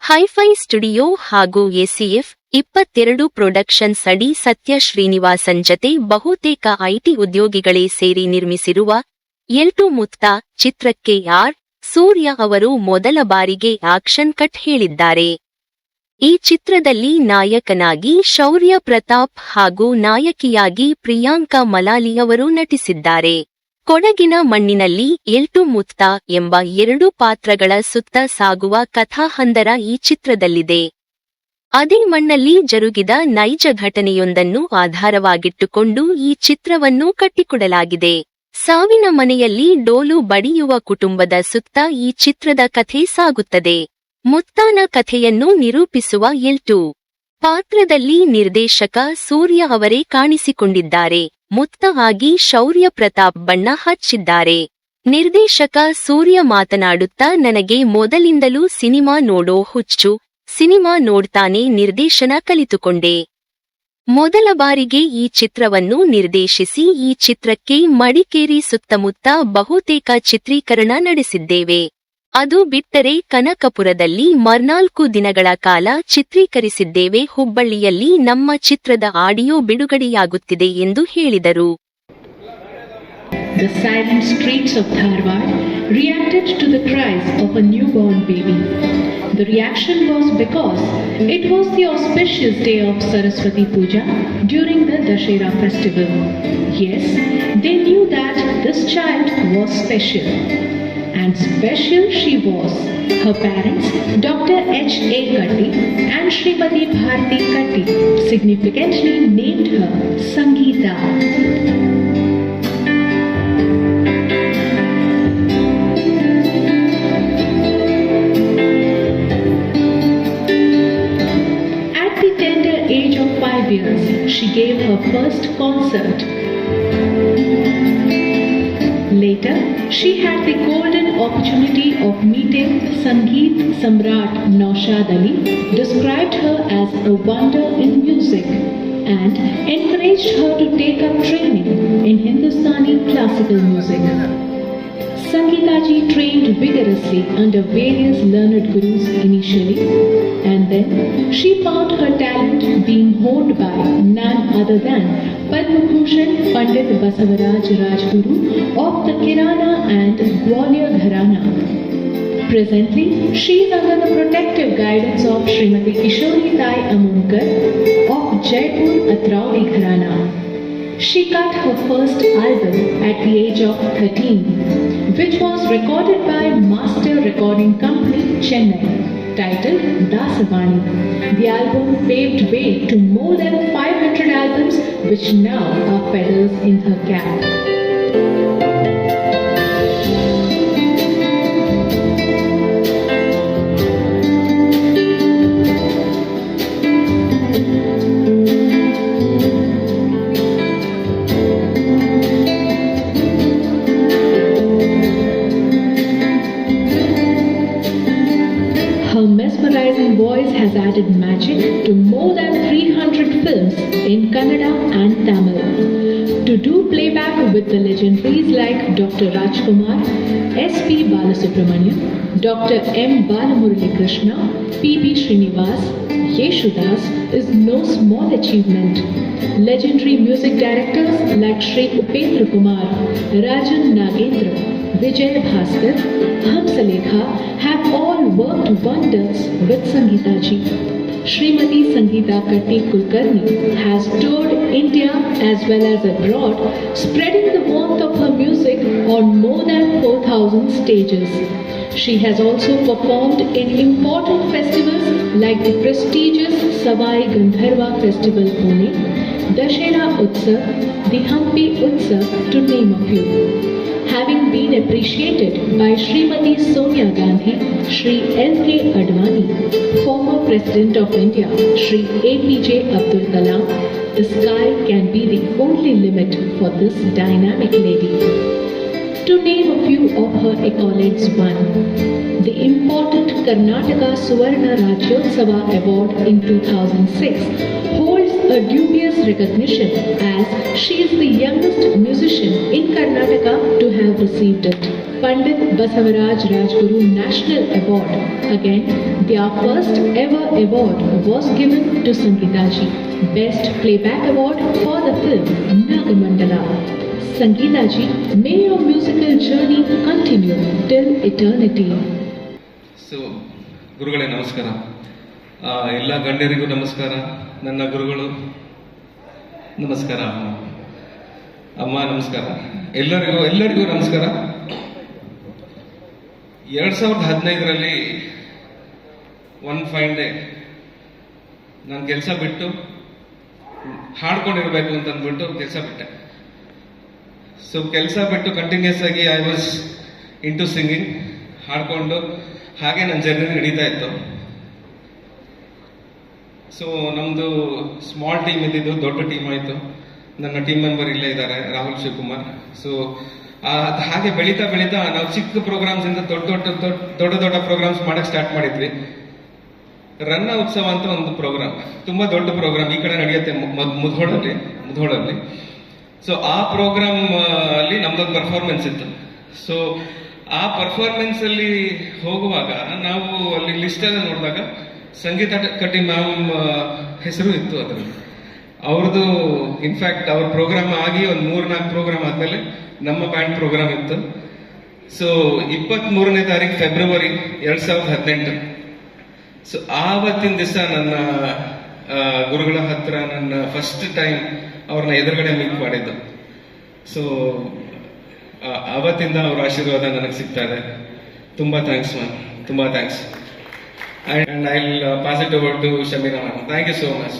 Hi fi studio ಹಾಗೂ ACF ಇಪ್ಪತ್ತೆರಡು productions ಅಡಿ ಸತ್ಯ ಶ್ರೀನಿವಾಸನ್ ಜತೆ ಬಹುತೇಕ ಐಟಿ ಉದ್ಯೋಗಿಗಳೇ ಸೇರಿ ನಿರ್ಮಿಸಿರುವ ಎಲ್ಟು ಮುಕ್ತ ಚಿತ್ರಕ್ಕೆ ಆರ್ ಸೂರ್ಯ ಅವರು ಮೊದಲ ಬಾರಿಗೆ ಆಕ್ಷನ್ ಕಟ್ ಹೇಳಿದ್ದಾರೆ. ಈ ಚಿತ್ರದಲ್ಲಿ ನಾಯಕನಾಗಿ ಶೌರ್ಯ ಪ್ರತಾಪ್ ಹಾಗೂ ನಾಯಕಿಯಾಗಿ ಪ್ರಿಯಾಂಕಾ ಮಲಾಲಿಯವರು ನಟಿಸಿದ್ದಾರೆ. ಕೊಡಗಿನ ಮಣ್ಣಿನಲ್ಲಿ ಎಲ್ಟು ಮುತ್ತ ಎಂಬ ಎರಡು ಪಾತ್ರಗಳ ಸುತ್ತ ಸಾಗುವ ಕಥಾಹಂದರ ಈ ಚಿತ್ರದಲ್ಲಿದೆ. ಅದೇ ಮಣ್ಣಲ್ಲಿ ಜರುಗಿದ ನೈಜ ಘಟನೆಯೊಂದನ್ನು ಆಧಾರವಾಗಿಟ್ಟುಕೊಂಡು ಈ ಚಿತ್ರವನ್ನು ಕಟ್ಟಿಕೊಡಲಾಗಿದೆ. ಸಾವಿನ ಮನೆಯಲ್ಲಿ ಡೋಲು ಬಡಿಯುವ ಕುಟುಂಬದ ಸುತ್ತ ಈ ಚಿತ್ರದ ಕಥೆ ಸಾಗುತ್ತದೆ. ಮುತ್ತಾನ ಕಥೆಯನ್ನು ನಿರೂಪಿಸುವ ಎಲ್ಟು. ಪಾತ್ರದಲ್ಲಿ ನಿರ್ದೇಶಕ ಸೂರ್ಯ ಅವರೇ ಕಾಣಿಸಿಕೊಂಡಿದ್ದಾರೆ. ಮುತ್ತ ಆಗಿ ಶೌರ್ಯ ಪ್ರತಾಪ್ ಬಣ್ಣ ಹಚ್ಚಿದ್ದಾರೆ. ನಿರ್ದೇಶಕ ಸೂರ್ಯ ಮಾತನಾಡುತ್ತಾ, ನನಗೆ ಮೊದಲಿಂದಲೂ ಸಿನಿಮಾ ನೋಡೋ ಹುಚ್ಚು, ಸಿನಿಮಾ ನೋಡ್ತಾನೆ ನಿರ್ದೇಶನ ಕಲಿತುಕೊಂಡೆ. ಮೊದಲ ಬಾರಿಗೆ ಈ ಚಿತ್ರವನ್ನು ನಿರ್ದೇಶಿಸಿ, ಈ ಚಿತ್ರಕ್ಕೆ ಮಡಿಕೇರಿ ಸುತ್ತಮುತ್ತ ಬಹುತೇಕ ಚಿತ್ರೀಕರಣ ನಡೆಸಿದ್ದೇವೆ. ಅದು ಬಿಟ್ಟರೆ ಕನಕಪುರದಲ್ಲಿ ಮರ್ನಾಲ್ಕು ದಿನಗಳ ಕಾಲ ಚಿತ್ರೀಕರಿಸಿದ್ದೇವೆ ಹುಬ್ಬಳ್ಳಿಯಲ್ಲಿ ನಮ್ಮ ಚಿತ್ರದ ಆಡಿಯೋ ಬಿಡುಗಡೆಯಾಗುತ್ತಿದೆ ಎಂದು ಹೇಳಿದರು The silent streets of Dharwad reacted to the cries of a newborn baby. The reaction was because it was the auspicious day of Saraswati Puja during the Dashera festival. Yes, they knew that this child was special. And special she was. Her parents, Dr. H. A. Katti and Srimati Bharti Katti, significantly named her Sangeeta. At the tender age of five years, she gave her first concert. Later, she had the golden opportunity of meeting Sangeet Samrat Naushad Ali, described her as a wonder in music and encouraged her to take up training in Hindustani classical music. Sangeetaji trained vigorously under various learned gurus initially, and then she found her talent being honed by none other than Padma Bhushan Pandit Basavaraj Rajguru of the Kirana and Gwalior Gharana. Presently, she is under the protective guidance of Srimati Kishori Tai Amunkar of Jaipur Atrauli Gharana. She cut her first album at the age of 13, which was recorded by Master Recording Company Chennai, titled Dasavani. The album paved way to more than 500 albums, which now are feathers in her cap. Voice has added magic to more than 300 films in Kannada and Tamil. To do playback with the legendaries like Dr. Rajkumar, S.P. Balasubramanian, Dr. M. Balamurali Krishna, P.B. Srinivas, Yeshudas is no small achievement. Legendary music directors like Sri Upendra Kumar, Rajan Nagendra, Vijay Bhaskar, Hamsalekha have all worked wonders with Sangeeta ji. Srimati Sangeeta Katti Kulkarni has toured India as well as abroad, spreading the warmth of her music on more than 4,000 stages. She has also performed in important festivals like the prestigious Savai Gandharva Festival Pune, Dashera Utsav, the Hampi Utsav to name a few been appreciated by Srimati Sonia Gandhi, Sri L.K. Advani, former President of India, Sri A.P.J. Abdul Kalam, the sky can be the only limit for this dynamic lady. To name a few of her accolades one, the important Karnataka Suvarna Rajyotsava Award in 2006 holds a dubious recognition as she is the youngest musician in Karnataka have received it. Pandit Basavaraj Rajguru National Award. Again, their first ever award was given to Sangeeta ji, Best Playback Award for the film Nagamandala. Sangeeta ji, may your musical journey continue till eternity. So, ಗುರುಗಳೇ Namaskara. ಆ, ಎಲ್ಲ ಗಣ್ಯರಿಗೂ ನಮಸ್ಕಾರ ನನ್ನ ಗುರುಗಳು ನಮಸ್ಕಾರ ಅಮ್ಮ ನಮಸ್ಕಾರ ಎಲ್ಲರಿಗೂ ಎಲ್ಲರಿಗೂ ನಮಸ್ಕಾರ. ಎರಡ್ ಸಾವಿರದ ಹದಿನೈದರಲ್ಲಿ ಒನ್ ಫೈನ್ ಡೇ ನಾನು ಕೆಲಸ ಬಿಟ್ಟು ಹಾಡ್ಕೊಂಡಿರ್ಬೇಕು ಅಂತ ಅಂದ್ಬಿಟ್ಟು ಕೆಲಸ ಬಿಟ್ಟೆ. ಸೊ ಕೆಲಸ ಬಿಟ್ಟು ಕಂಟಿನ್ಯೂಸ್ ಆಗಿ I was in to singing ಹಾಡ್ಕೊಂಡು, ಹಾಗೆ ನನ್ನ ಜರ್ನಿ ನಡೀತಾ ಇತ್ತು. ಸೊ ನಮ್ಮದು ಸ್ಮಾಲ್ ಟೀಮ್ ಇದ್ದಿದ್ದು, ದೊಡ್ಡ ಟೀಮ್ ಆಯಿತು. ನನ್ನ ಟೀಮ್ ಮೆಂಬರ್ ಇಲ್ಲೇ ಇದ್ದಾರೆ, ರಾಹುಲ್ ಶಿವಕುಮಾರ್. ಸೊ ಹಾಗೆ ಬೆಳೀತಾ ಬೆಳೀತಾ ನಾವು ಚಿಕ್ಕ ಪ್ರೋಗ್ರಾಮ್ಸ್ ಇಂದ ದೊಡ್ಡ ದೊಡ್ಡ ದೊಡ್ಡ ದೊಡ್ಡ ಪ್ರೋಗ್ರಾಮ್ಸ್ ಮಾಡಕ್ ಸ್ಟಾರ್ಟ್ ಮಾಡಿದ್ವಿ. ರನ್ನ ಉತ್ಸವ ಅಂತ ಒಂದು ಪ್ರೋಗ್ರಾಮ್ ತುಂಬಾ ದೊಡ್ಡ ಪ್ರೋಗ್ರಾಮ್ ಈ ಕಡೆ ನಡೆಯುತ್ತೆ ಮುಧೋಳಲ್ಲಿ ಮುಧೋಳಲ್ಲಿ. ಸೊ ಆ ಪ್ರೋಗ್ರಾಮ್ ಅಲ್ಲಿ ನಮ್ದೊಂದು ಪರ್ಫಾರ್ಮೆನ್ಸ್ ಇತ್ತು. ಸೊ ಆ ಪರ್ಫಾರ್ಮೆನ್ಸ್ ಅಲ್ಲಿ ಹೋಗುವಾಗ ನಾವು ಅಲ್ಲಿ ಲಿಸ್ಟ್ ಎಲ್ಲ ನೋಡಿದಾಗ ಸಂಗೀತ ಕಟ್ಟಿ ಮ್ಯಾಮ್ ಹೆಸರು ಇತ್ತು ಅದರಲ್ಲಿ. ಅವ್ರದ್ದು ಇನ್ಫ್ಯಾಕ್ಟ್ ಅವ್ರ ಪ್ರೋಗ್ರಾಮ್ ಆಗಿ ಒಂದು ಮೂರ್ ನಾಲ್ಕು ಪ್ರೋಗ್ರಾಮ್ ಆದ್ಮೇಲೆ ನಮ್ಮ ಬ್ಯಾಂಡ್ ಪ್ರೋಗ್ರಾಮ್ ಇತ್ತು. ಸೊ ಇಪ್ಪತ್ತ್ ಮೂರನೇ ತಾರೀಕು ಫೆಬ್ರವರಿ ಎರಡ್ ಸಾವಿರದ ಹದಿನೆಂಟು. ಸೊ ಆವತ್ತಿನ ದಿವಸ ನನ್ನ ಗುರುಗಳ ಹತ್ರ ನನ್ನ ಫಸ್ಟ್ ಟೈಮ್ ಅವ್ರನ್ನ ಎದುರುಗಡೆ ಮೀಟ್ ಮಾಡಿದ್ದು. ಸೊ ಆವತ್ತಿಂದ ಅವ್ರ ಆಶೀರ್ವಾದ ನನಗೆ ಸಿಗ್ತಾ ಇದೆ. ತುಂಬಾ ಥ್ಯಾಂಕ್ಸ್ ಮ್ಯಾಮ್ ತುಂಬಾ thanks and I pass it over to Shameera ma'am thank you so much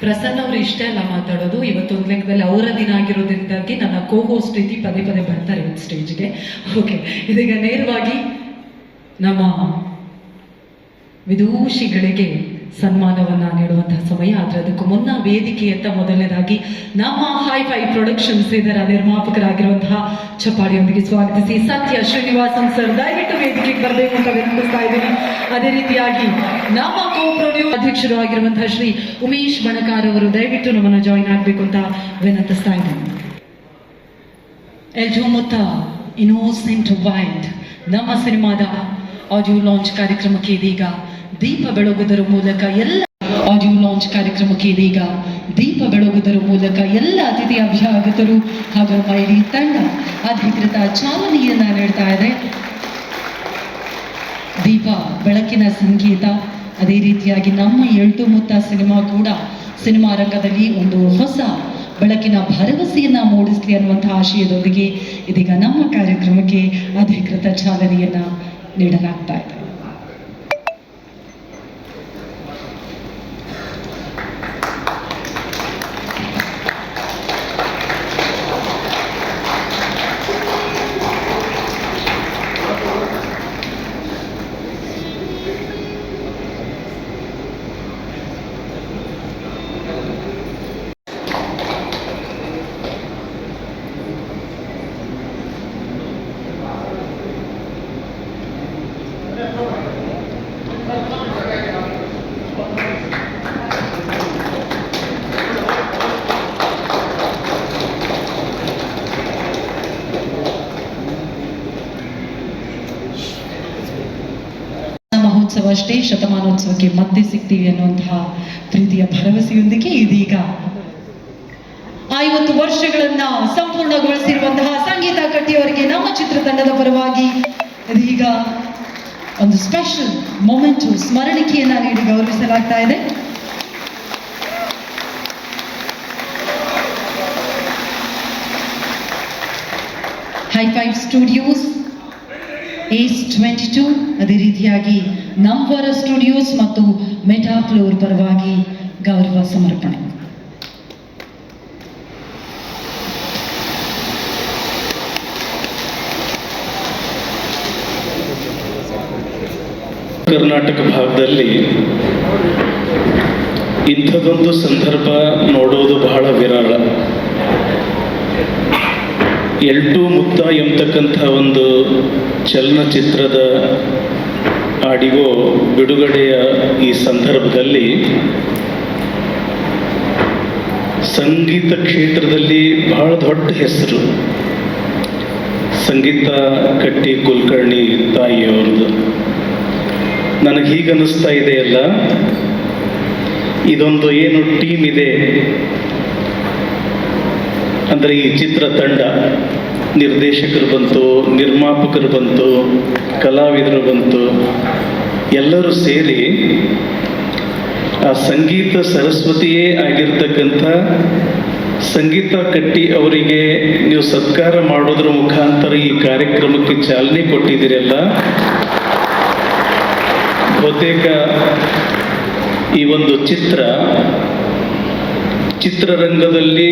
Prasanna ಅವರು ಇಷ್ಟೇ ಅಲ್ಲ ಮಾತಾಡೋದು. ಇವತ್ತೊಂದು ಲೆಕ್ಕದಲ್ಲಿ ಅವರ ದಿನ ಆಗಿರೋದ್ರಿಂದಾಗಿ ನನ್ನ ಕೋ ಹೋಸ್ಟ್ ರೀತಿ ಪದೇ ಪದೇ ಬರ್ತಾರೆ ಇವತ್ತು ಸ್ಟೇಜ್ಗೆ ಓಕೆ ಇದೀಗ ನೇರವಾಗಿ ನಮ್ಮ ವಿದೂಷಿಗಳಿಗೆ ಸನ್ಮಾನವನ್ನ ನೀಡುವಂತಹ ಸಮಯ. ಆದ್ರೆ ಅದಕ್ಕೂ ಮುನ್ನ ವೇದಿಕೆಯತ್ತ ಮೊದಲನೇದಾಗಿ ನಮ್ಮ ಹೈ ಫೈ ಪ್ರೊಡಕ್ಷನ್ಸ್ ಇದರ ನಿರ್ಮಾಪಕರಾಗಿರುವಂತಹ ಚಪ್ಪಾಡಿಯೊಂದಿಗೆ ಸ್ವಾಗತಿಸಿ. ಸತ್ಯ ಶ್ರೀನಿವಾಸನ್ ಸರ್ ದಯವಿಟ್ಟು ವೇದಿಕೆಗೆ ಬರಬೇಕು ಅಂತ ವಿನಂತಿಸ್ತಾ ಇದ್ದೀನಿ. ಅದೇ ರೀತಿಯಾಗಿ ನಮ್ಮ ಕೋ ಅಧ್ಯಕ್ಷರು ಆಗಿರುವಂತಹ ಶ್ರೀ ಉಮೇಶ್ ಬಣಕಾರ್ ಅವರು ದಯವಿಟ್ಟು ನಮ್ಮನ್ನು ಜಾಯಿನ್ ಆಗಬೇಕು ಅಂತ ವಿನಂತಿಸ್ತಾ ಇದ್ದೀನಿ. ಎಲ್ಜೋ ಮೊತ್ತ ಇನ್ನೋಸೆಂಟ್ ವೈಲ್ಡ್ ನಮ್ಮ ಸಿನಿಮಾದ ಆಡಿಯೋ ಲಾಂಚ್ ಕಾರ್ಯಕ್ರಮಕ್ಕೆ ಇದೀಗ ದೀಪ ಬೆಳಗುವುದರ ಮೂಲಕ ಎಲ್ಲ ಆಡಿಯೋ ಲಾಂಚ್ ಕಾರ್ಯಕ್ರಮಕ್ಕೆ ಇದೀಗ ದೀಪ ಬೆಳಗುವುದರ ಮೂಲಕ ಎಲ್ಲ ಅತಿಥಿ ಅಭ್ಯಾಗತರು ಹಾಗೂ ನಮ್ಮ ಇಡೀ ತಂಡ ಅಧಿಕೃತ ಚಾಲನೆಯನ್ನ ನೀಡ್ತಾ ಇದೆ. ದೀಪ ಬೆಳಕಿನ ಸಂಗೀತ, ಅದೇ ರೀತಿಯಾಗಿ ನಮ್ಮ ಎಳ್ತು ಮುತ್ತ ಸಿನಿಮಾ ಕೂಡ ಸಿನಿಮಾ ರಂಗದಲ್ಲಿ ಒಂದು ಹೊಸ ಬೆಳಕಿನ ಭರವಸೆಯನ್ನ ಮೂಡಿಸಲಿ ಅನ್ನುವಂತಹ ಆಶಯದೊಂದಿಗೆ ಇದೀಗ ನಮ್ಮ ಕಾರ್ಯಕ್ರಮಕ್ಕೆ ಅಧಿಕೃತ ಚಾಲನೆಯನ್ನ ನೀಡಲಾಗ್ತಾ ಇದೆ. ಅಷ್ಟೇ ಶತಮಾನೋತ್ಸವಕ್ಕೆ ಮತ್ತೆ ಸಿಗ್ತೀವಿ ಅನ್ನುವಂತಹ ಪ್ರೀತಿಯ ಭರವಸೆಯೊಂದಿಗೆ ಇದೀಗ ಐವತ್ತು ವರ್ಷಗಳನ್ನ ಸಂಪೂರ್ಣಗೊಳಿಸಿರುವಂತಹ ಸಂಗೀತ ಕಟ್ಟಿಯವರಿಗೆ ನಮ್ಮ ಚಿತ್ರತಂಡದ ಪರವಾಗಿ ಇದೀಗ ಒಂದು ಸ್ಪೆಷಲ್ ಮೊಮೆಂಟು ಸ್ಮರಣಿಕೆಯನ್ನ ನೀಡಿ ಗೌರವಿಸಲಾಗ್ತಾ ಇದೆ. High five studios ace twenty two ಅದೇ ರೀತಿಯಾಗಿ ನಂಬರ್ ಸ್ಟುಡಿಯೋಸ್ ಮತ್ತು ಮೆಟಾಫ್ಲೋರ್ ಪರವಾಗಿ ಗೌರವ ಸಮರ್ಪಣೆ. ಕರ್ನಾಟಕ ಭಾಗದಲ್ಲಿ ಇಂಥದೊಂದು ಸಂದರ್ಭ ನೋಡುವುದು ಬಹಳ ವಿರಳ. ಎಲ್ಟು ಮುಕ್ತ ಎಂಬತಕ್ಕಂಥ ಒಂದು ಚಲನಚಿತ್ರದ ಆಡಿಯೋ ಬಿಡುಗಡೆಯ ಈ ಸಂದರ್ಭದಲ್ಲಿ ಸಂಗೀತ ಕ್ಷೇತ್ರದಲ್ಲಿ ಬಹಳ ದೊಡ್ಡ ಹೆಸರು. ಸಂಗೀತ ಕಟ್ಟಿ ಕುಲಕರ್ಣಿ ತಾಯಿಯವ್ರದ್ದು ನನಗೆ ಹೀಗೆ ಅನ್ನಿಸ್ತಾ ಇದೆಯಲ್ಲ ಇದೊಂದು ಏನು ಟೀಮ್ ಇದೆ? ಅಂದರೆ ಈ ಚಿತ್ರ ತಂಡ ನಿರ್ದೇಶಕರು ಬಂತು, ನಿರ್ಮಾಪಕರು ಬಂತು, ಕಲಾವಿದರು ಬಂತು, ಎಲ್ಲರೂ ಸೇರಿ ಆ ಸಂಗೀತ ಸರಸ್ವತಿಯೇ ಆಗಿರ್ತಕ್ಕಂಥ ಸಂಗೀತ ಕಟ್ಟಿ ಅವರಿಗೆ ನೀವು ಸತ್ಕಾರ ಮಾಡೋದ್ರ ಮುಖಾಂತರ ಈ ಕಾರ್ಯಕ್ರಮಕ್ಕೆ ಚಾಲನೆ ಕೊಟ್ಟಿದ್ದೀರಲ್ಲ. ಬಹುತೇಕ ಈ ಒಂದು ಚಿತ್ರ ಚಿತ್ರರಂಗದಲ್ಲಿ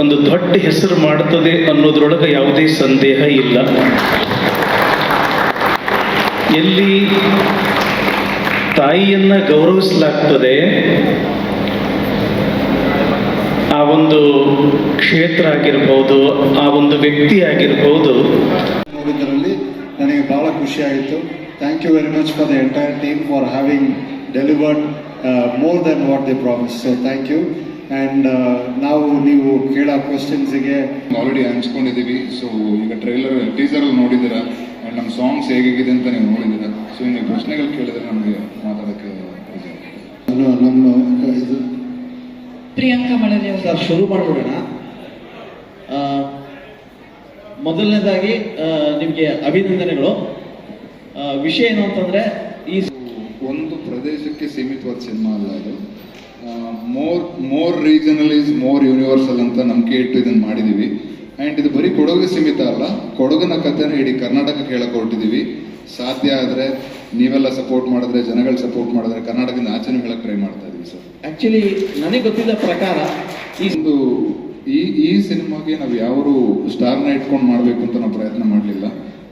ಒಂದು ದೊಡ್ಡ ಹೆಸರು ಮಾಡುತ್ತದೆ ಅನ್ನೋದ್ರೊಳಗೆ ಯಾವುದೇ ಸಂದೇಹ ಇಲ್ಲ. ಎಲ್ಲಿ ತಾಯಿಯನ್ನ ಗೌರವಿಸಲಾಗ್ತದೆ, ಆ ಒಂದು ಕ್ಷೇತ್ರ ಆಗಿರ್ಬೋದು, ಆ ಒಂದು ವ್ಯಕ್ತಿ ಆಗಿರ್ಬೋದು. ನೋಡಿದ್ದರಲ್ಲಿ ನನಗೆ ಬಹಳ ಆಯಿತು thank you very much for the entire team for having delivered more than what the promise so thank you and ನಾವು ನೀವು ಕೇಳೋ ಕ್ವಶನ್ಸ್ಗೆ ಆಲ್ರೆಡಿ ಹಂಚ್ಕೊಂಡಿದ್ದೀವಿ. ಸೊ ಈಗ ಟ್ರೈಲರ್ ಟೀಸರಲ್ಲಿ ನೋಡಿದ್ದೀರಾ? ಆ್ಯಂಡ್ ನಮ್ಮ ಸಾಂಗ್ಸ್ ಹೇಗಿದೆ ಅಂತ ನೀವು ನೋಡಿದ್ದೀರಾ? ಸೊ ಇನ್ನು ಪ್ರಶ್ನೆಗಳು ಕೇಳಿದ್ರೆ ನಮಗೆ ಮಾತಾಡೋಕ್ಕೆ. ನಮ್ಮ ಇದು ಪ್ರಿಯಾಂಕಾ ಮಳಲಿ ಸರ್ ಶುರು ಮಾಡಿಬಿಡೋಣ. ಮೊದಲನೇದಾಗಿ ನಿಮಗೆ ಅಭಿನಂದನೆಗಳು. ವಿಷಯ ಏನು ಅಂತಂದ್ರೆ ಈ ಒಂದು ಪ್ರದೇಶಕ್ಕೆ ಸೀಮಿತವಾದ ಸಿನಿಮಾ ಅಲ್ಲ ಇದು. More more regional is more universal ಅಂತ ನಂಬಿಕೆ ಇಟ್ಟು ಇದನ್ನು ಮಾಡಿದ್ದೀವಿ ಆ್ಯಂಡ್ ಇದು ಬರೀ ಕೊಡಗಿಗೆ ಸೀಮಿತ ಅಲ್ಲ ಕೊಡಗಿನ ಕಥೆನ ಇಡೀ ಕರ್ನಾಟಕಕ್ಕೆ ಹೇಳಕ್ಕೆ ಹೊರಟಿದ್ದೀವಿ ಸಾಧ್ಯ ಆದರೆ ನೀವೆಲ್ಲ ಸಪೋರ್ಟ್ ಮಾಡಿದ್ರೆ ಜನಗಳು ಸಪೋರ್ಟ್ ಮಾಡಿದ್ರೆ ಕರ್ನಾಟಕದಿಂದ ಆಚರಣೆ ಹೇಳಕ್ಕೆ ಟ್ರೈ ಮಾಡ್ತಾ ಇದ್ದೀವಿ ಸರ್ ಆ್ಯಕ್ಚುಲಿ ನನಗೆ ಗೊತ್ತಿದ್ದ ಪ್ರಕಾರ ಈ ಒಂದು ಈ ಈ ಸಿನಿಮಾಗೆ ನಾವು ಯಾವರು ಸ್ಟಾರ್ನ ಇಟ್ಕೊಂಡು ಮಾಡಬೇಕು ಅಂತ ನಾವು ಪ್ರಯತ್ನ ಮಾಡಲಿಲ್ಲ.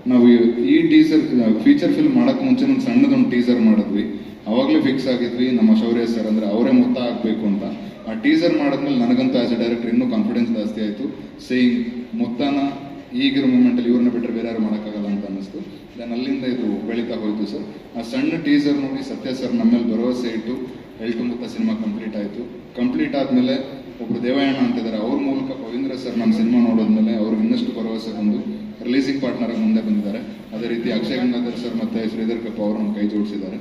ನಾವು ಈ- ಈ ಟೀಸರ್ ಫೀಚರ್ ಫಿಲ್ಮ್ ಮಾಡೋಕ್ಕೆ ಮುಂಚೆ ಒಂದು ಸಣ್ಣದೊಂದು ಟೀಸರ್ ಮಾಡಿದ್ವಿ. ಅವಾಗಲೇ ಫಿಕ್ಸ್ ಆಗಿದ್ವಿ. ನಮ್ಮ ಶೌರ್ಯ ಸರ್ ಅಂದ್ರೆ ಅವರೇ ಮೊತ್ತ ಆಗಬೇಕು ಅಂತ. ಆ ಟೀಸರ್ ಮಾಡಿದ್ಮೇಲೆ ನನಗಂತೂ ಆಸ್ ಎ ಡೈರೆಕ್ಟರ್ ಇನ್ನೂ ಕಾನ್ಫಿಡೆನ್ಸ್ ಜಾಸ್ತಿ ಆಯಿತು. ಸೇಯಿಂಗ್ ಮೊತ್ತನ ಈಗಿರೋ ಮೂಮೆಂಟಲ್ಲಿ ಇವ್ರನ್ನ ಬಿಟ್ಟರೆ ಬೇರೆ ಯಾರು ಮಾಡೋಕ್ಕಾಗಲ್ಲ ಅಂತ ಅನ್ನಿಸ್ತು. ದೆನ್ ಅಲ್ಲಿಂದ ಇದು ಬೆಳೀತಾ ಹೋಯಿತು ಸರ್ ಆ ಸಣ್ಣ ಟೀಸರ್ ನೋಡಿ ಸತ್ಯ ಸರ್ ನಮ್ಮೇಲೆ ಭರವಸೆ ಇಟ್ಟು ಎಲ್ಟು ಮುತ್ತ ಸಿನಿಮಾ ಕಂಪ್ಲೀಟ್ ಆಯಿತು. ಕಂಪ್ಲೀಟ್ ಆದಮೇಲೆ ಒಬ್ರು ಅಂತ ಅಂತಿದ್ದಾರೆ ಅವ್ರ ಮೂಲಕ ಪವೀಂದ್ರ ಸರ್ ನಮ್ಮ ಸಿನಿಮಾ ನೋಡೋದ್ಮೇಲೆ ಅವ್ರಿಗೆ ಇನ್ನಷ್ಟು ಭರವಸೆ ಬಂದು ರಿಲೀಸಿಂಗ್ ಪಾರ್ಟ್ನರ್ ಮುಂದೆ ಬಂದಿದ್ದಾರೆ. ಅದೇ ರೀತಿ ಅಕ್ಷಯ್ ಗಂಗಾಧರ್ ಸರ್ ಮತ್ತೆ ಶ್ರೀಧರ್ ಕಪ್ಪ ಅವರು ನಮ್ಮ ಕೈ ಜೋಡಿಸಿದ್ದಾರೆ.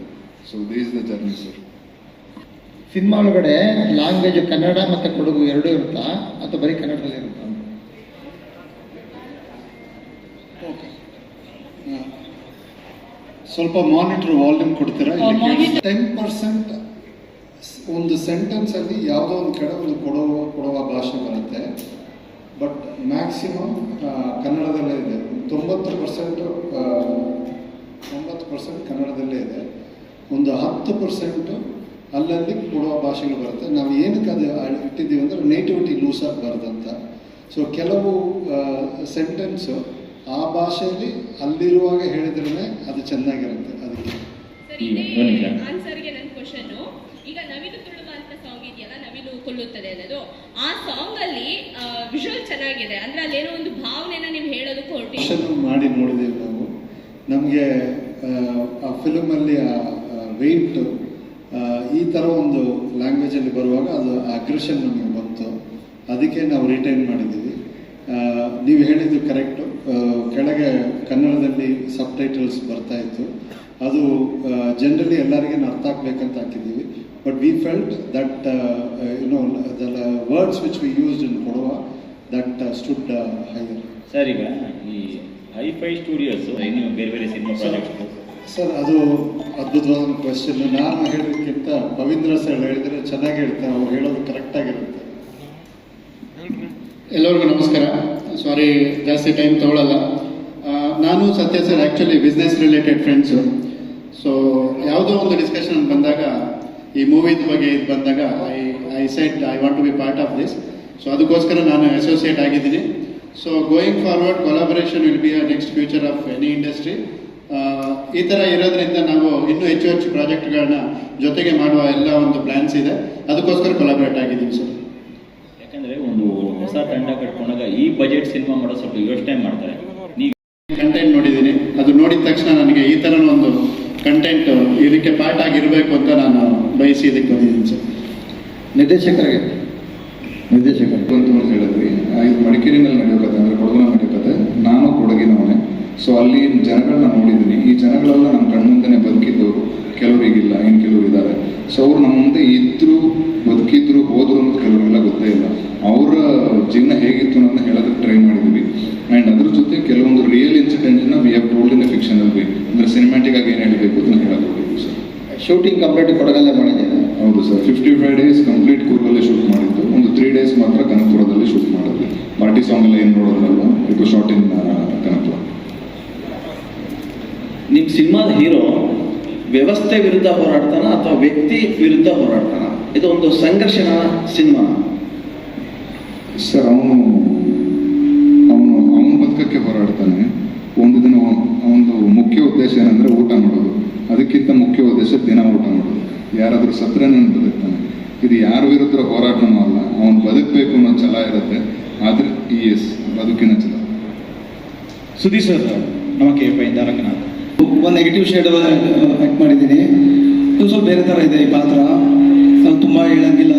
So this the journey sir cinema ಒಳಗಡೆ ಲ್ಯಾಂಗ್ವೇಜ್ ಕನ್ನಡ ಮತ್ತು ಕೊಡಗು ಎರಡೂ ಇರುತ್ತಾ? ಅಥವಾ ಬರೀ ಕನ್ನಡದಲ್ಲಿ ಇರುತ್ತಾ? ಓಕೆ ಸ್ವಲ್ಪ ಮಾನಿಟರ್ ವಾಲ್ಯೂಮ್ ಕೊಡ್ತೀರಾ? ಟೆನ್ ಪರ್ಸೆಂಟ್ ಒಂದು ಸೆಂಟೆನ್ಸ್ ಅಲ್ಲಿ ಯಾವುದೋ ಒಂದು ಕಡೆ ಒಂದು ಕೊಡುವ ಕೊಡುವ ಭಾಷೆ ಬರುತ್ತೆ. ಬಟ್ ಮ್ಯಾಕ್ಸಿಮಮ್ ಕನ್ನಡದಲ್ಲೇ ಇದೆ. ತೊಂಬತ್ತು ಪರ್ಸೆಂಟ್ ತೊಂಬತ್ತು ಪರ್ಸೆಂಟ್ ಕನ್ನಡದಲ್ಲೇ ಇದೆ. ಒಂದು ಹತ್ತು ಪರ್ಸೆಂಟ್ ಅಲ್ಲಲ್ಲಿ ಕೊಡುವ ಭಾಷೆಗಳು ಬರುತ್ತೆ. ನಾವು ಏನಕ್ಕೆ ಅದು ಇಟ್ಟಿದ್ದೀವಿ ಅಂದರೆ ನೇಟಿವಿಟಿ ಲೂಸ್ ಆಗಬಾರ್ದು ಅಂತ ಸೊ ಕೆಲವು ಸೆಂಟೆನ್ಸು ಆ ಭಾಷೆಯಲ್ಲಿ ಅಲ್ಲಿರುವಾಗ ಹೇಳಿದ್ರೆ ಅದು ಚೆನ್ನಾಗಿರುತ್ತೆ. ಅದಕ್ಕೆ. ಈಗ ನವಿಲು ತುಳುವ ಅಂತ ಸಾಂಗ್ ಇದೆಯಲ್ಲ ನವಿಲು ಕೊಲ್ಲುತ್ತದೆ ಅನ್ನೋದು. ಆ ಸಾಂಗ್ ಅಲ್ಲಿ ವಿಜುವಲ್ ಚೆನ್ನಾಗಿದೆ. ಅಂದ್ರೆ ಅಲ್ಲೇನೋ ಒಂದು ಭಾವನೆನ ನೀವು ಹೇಳೋದಕ್ಕೆ ಹೊರಟಿ ಮಾಡಿ ನೋಡಿದೀವಿ ನಾವು. ನಮಗೆ ಆ ಫಿಲ್ಮಲ್ಲಿ ಆ ವೆಯ್ಟ್ ಈ ಥರ ಒಂದು ಲ್ಯಾಂಗ್ವೇಜಲ್ಲಿ ಬರುವಾಗ ಅದು ಅಗ್ರೆಷನ್ ನಮಗೆ ಬಂತು. ಅದಕ್ಕೆ ನಾವು ರಿಟೈನ್ ಮಾಡಿದ್ದೀವಿ. ನೀವು ಹೇಳಿದ್ದು ಕರೆಕ್ಟು ಕೆಳಗೆ ಕನ್ನಡದಲ್ಲಿ ಸಬ್ ಟೈಟಲ್ಸ್ ಬರ್ತಾ ಇತ್ತು. ಅದು ಜನರಲಿ ಎಲ್ಲರಿಗೇನು ಅರ್ಥ ಆಗಬೇಕಂತ ಹಾಕಿದ್ದೀವಿ. But we felt that you know the words which we used in Kodava that stud higher sir ಈಗ ಈ ಹೈಫೈ ಸ್ಟುಡಿಯೋಸ್ ಇನ್ನು ಬೇರೆ ಬೇರೆ ಸಿನಿಮಾ ಪ್ರಾಜೆಕ್ಟ್ಸ್ ಸರ್, ಅದು ಅದ್ಭುತವಾದ ಕ್ವೆಶನ್ ನಾನು ಹೇಳೋದಕ್ಕಿಂತ ಪವಿತ್ರ ಸರ್ ಹೇಳಿದರೆ ಚೆನ್ನಾಗಿ ಹೇಳ್ತಾರೆ, ಅವ್ರು ಹೇಳೋದು ಕರೆಕ್ಟ್ ಆಗಿರುತ್ತೆ. ಎಲ್ಲರಿಗೂ ನಮಸ್ಕಾರ. ಸಾರಿ ಜಾಸ್ತಿ ಟೈಮ್ ತಗೊಳ್ಳಲ್ಲ ನಾನು Satya sir actually business related friends so ಯಾವುದೋ ಒಂದು ಡಿಸ್ಕಷನ್ ಬಂದಾಗ, ಈ ಮೂವಿದ ಬಗ್ಗೆ ಇದು ಬಂದಾಗ I I set I want to be part of this so ಅದಕ್ಕೋಸ್ಕರ ನಾನು ಅಸೋಸಿಯೇಟ್ ಆಗಿದ್ದೀನಿ. So going forward collaboration will be a next future of any industry ಈ ಥರ ಇರೋದ್ರಿಂದ ನಾವು ಇನ್ನೂ ಹೆಚ್ಚು ಹೆಚ್ಚು ಪ್ರಾಜೆಕ್ಟ್ಗಳನ್ನ ಜೊತೆಗೆ ಮಾಡುವ ಎಲ್ಲ ಒಂದು ಪ್ಲಾನ್ಸ್ ಇದೆ. ಅದಕ್ಕೋಸ್ಕರ ಕೊಲಾಬರೇಟ್ ಆಗಿದ್ದೀವಿ ಸರ್. ಯಾಕಂದ್ರೆ ಒಂದು ಹೊಸ ತಂಡ ಕಟ್ಕೊಂಡಾಗ ಈ ಬಜೆಟ್ ಸಿನಿಮಾ ಮಾಡೋ ಸ್ವಲ್ಪ ಯೋಚನೆ ಮಾಡ್ತಾರೆ. ನೀವು ಕಂಟೆಂಟ್ ನೋಡಿದ್ದೀನಿ. ಅದು ನೋಡಿದ ತಕ್ಷಣ ನನಗೆ ಈ ಥರ ಒಂದು ಕಂಟೆಂಟ್ ಇದಕ್ಕೆ ಪಾರ್ಟ್ ಆಗಿರಬೇಕು ಅಂತ ನಾನು ಬಯಸಿ ಇದಕ್ಕೆ ಬಂದಿದ್ದೀನಿ ಸರ್. ನಿರ್ದೇಶಕರಿಗೆ ನಿರ್ದೇಶಕರು ಅಂತ ಹೇಳಿದ್ವಿ. ಇದು ಮಡಿಕೇರಿನಲ್ಲಿ ನಡೆಯೋ ಕತೆ ಅಂದರೆ ಕೊಡಗಿನ ನಡೆಯೋ ಕತೆ ನಾನು ಕೊಡಗಿನವನೇ. ಸೊ ಅಲ್ಲಿ ಜನಗಳನ್ನ ನೋಡಿದ್ದೀನಿ. ಈ ಜನಗಳೆಲ್ಲ ನಮ್ಮ ಕಣ್ಮುಂದೆನೆ ಬದುಕಿದ್ದವರು ಕೆಲವರಿಗಿಲ್ಲ ಇನ್ನು ಕೆಲವರು ಇದ್ದಾರೆ. ಸೊ ಅವ್ರು ನಮ್ಮ ಮುಂದೆ ಇದ್ರು ಬದುಕಿದ್ರು ಹೋದ್ರು ಅಂತ ಕೆಲವರಿಗೆಲ್ಲ ಗೊತ್ತೇ ಇಲ್ಲ. ಅವರ ಜೀವನ ಹೇಗಿತ್ತು ಅನ್ನೋದನ್ನ ಹೇಳೋದಕ್ಕೆ ಟ್ರೈ ಮಾಡಿದ್ವಿ. ಆ್ಯಂಡ್ ಅದ್ರ ಜೊತೆ ಕೆಲವೊಂದು real ಇನ್ಸಿಡೆಂಟ್ನ we have told in fictional ಅಲ್ಲಿ. ಅಂದರೆ ಸಿನಿಮ್ಯಾಟಿಕ್ ಆಗಿ ಏನು ಹೇಳಬೇಕು ಅಂತ ಹೇಳಕ್ ಹೊರಟಿದ್ವಿ ಸರ್ ಶೂಟಿಂಗ್ ಕಂಪ್ಲೀಟ್ ಕೊಡಗಲ್ಲ ಮಾಡಿದ್ದೀರಾ? ಹೌದು sir fifty five days complete ಕೂರ್ಗಲ್ಲೇ shoot ಮಾಡಿದ್ದು. ಒಂದು ತ್ರೀ ಡೇಸ್ ಮಾತ್ರ ಕನಕಪುರದಲ್ಲಿ ಶೂಟ್ ಮಾಡಿದ್ವಿ. ಪಾರ್ಟಿ ಸಾಂಗ್ ಎಲ್ಲ ಏನು ನೋಡೋದ್ರಲ್ಲ ಇದು ಶಾರ್ಟ್ ಇನ್ ಕನಕಪುರ. ನಿಮ್ಮ ಸಿನಿಮಾದ ಹೀರೋ ವ್ಯವಸ್ಥೆ ವಿರುದ್ಧ ಹೋರಾಡ್ತಾನ ಅಥವಾ ವ್ಯಕ್ತಿ ವಿರುದ್ಧ ಹೋರಾಡ್ತಾನ? ಇದು ಒಂದು ಸಂಘರ್ಷಣ ಸಿನಿಮಾ. ಸರ್ ಅವನು ಅವನು ಅವನ ಬದುಕಕ್ಕೆ ಹೋರಾಡ್ತಾನೆ. ಒಂದು ದಿನ ಒಂದು ಮುಖ್ಯ ಉದ್ದೇಶ ಏನಂದ್ರೆ ಊಟ ಮಾಡೋದು. ಅದಕ್ಕಿಂತ ಮುಖ್ಯ ಉದ್ದೇಶ ದಿನ ಊಟ ಮಾಡೋದು. ಯಾರಾದರೂ ಸತ್ರ ನಾನು ಬದುಕ್ತಾನೆ. ಇದು ಯಾರ ವಿರುದ್ಧ ಹೋರಾಟನೂ ಅಲ್ಲ ಅವನು ಬದುಕಬೇಕು ಅನ್ನೋ ಛಲ ಇರುತ್ತೆ. ಆದ್ರೆ ಈ ಎಸ್ ಬದುಕಿನ ಛಲ. ಸುದೀಶ್ ಸರ್ ನಮಗೆ ಪೈಂದ ರಂಗನಾಥ್ ಒಂದು ನೆಗೆಟಿವ್ ಶೇಡ್ ಆ್ಯಕ್ಟ್ ಮಾಡಿದ್ದೀನಿ. ಇದು ಸ್ವಲ್ಪ ಬೇರೆ ಥರ ಇದೆ ಈ ಪಾತ್ರ. ನಾನು ತುಂಬ ಹೇಳಂಗಿಲ್ಲ.